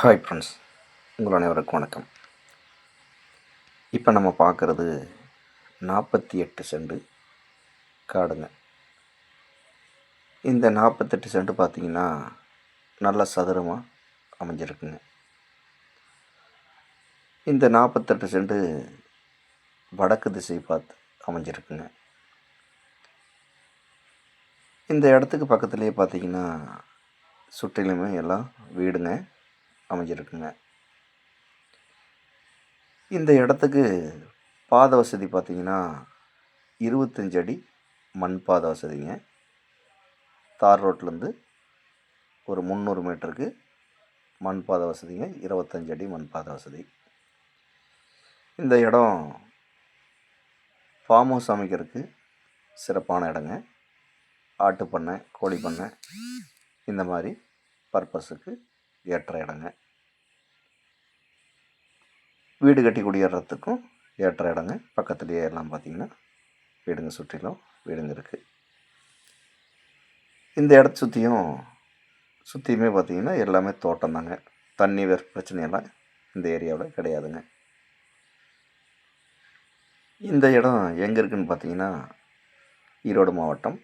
Hi friends உங்கள் அனைவருக்கும் வணக்கம். இப்போ நம்ம பார்க்குறது நாற்பத்தி எட்டு செண்டு காடுங்க. இந்த நாற்பத்தெட்டு செண்டு பார்த்திங்கன்னா நல்ல சதுரமாக அமைஞ்சிருக்குங்க. இந்த நாற்பத்தெட்டு செண்டு வடக்கு திசை பார்த்து அமைஞ்சிருக்குங்க. இந்த இடத்துக்கு பக்கத்துலேயே பார்த்தீங்கன்னா சுற்றிலுமே எல்லாம் வீடுங்க. அமைஞ்சிருக்குங்க. இந்த இடத்துக்கு பாத வசதி பார்த்திங்கன்னா இருபத்தஞ்சு அடி மண் பாத வசதிங்க. தார் ரோட்லேருந்து ஒரு முந்நூறு மீட்டருக்கு மண் பாத வசதிங்க. இருபத்தஞ்சு அடி மண் பாத வசதி. இந்த இடம் ஃபார்ம் ஹவுஸ் அமைக்கிறதுக்கு சிறப்பான இடங்க. ஆட்டு பண்ணை கோழி பண்ணை இந்த மாதிரி பர்பஸுக்கு ஏற்ற இடங்க. வீடு கட்டி குடியேறத்துக்கும் ஏற்ற இடங்க. பக்கத்துலேயே எல்லாம் பார்த்திங்கன்னா வீடுங்க சுற்றிலும் வீடுங்க இருக்குது இந்த இடத்த சுற்றியும் சுற்றியுமே பார்த்திங்கன்னா எல்லாமே தோட்டம் தாங்க. தண்ணி வேறு பிரச்சனையெல்லாம் இந்த ஏரியாவில் கிடையாதுங்க. இந்த இடம் எங்கே இருக்குதுன்னு பார்த்தீங்கன்னா ஈரோடு மாவட்டம்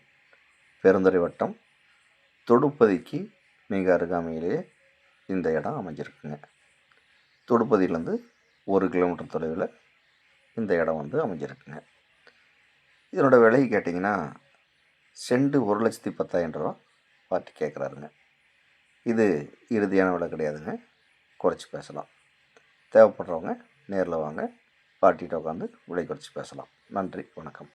பெருந்துறை வட்டம் தொடுப்பதிக்கு மிக அருகாமையிலேயே இந்த இடம் அமைஞ்சிருக்குங்க. தொடுப்பதியிலேருந்து ஒரு கிலோமீட்டர் தொலைவில் இந்த இடம் வந்து அமைஞ்சிருக்குங்க. இதனோட விலை கேட்டிங்கன்னா செண்டு ஒரு லட்சத்தி பத்தாயிரம் ரூபா பார்ட்டி கேட்குறாருங்க. இது இறுதியான விலை கிடையாதுங்க. குறைச்சி பேசலாம். தேவைப்படுறவங்க நேரில் வாங்க. பார்ட்டிகிட்ட உட்காந்து விலை குறைச்சி பேசலாம். நன்றி. வணக்கம்.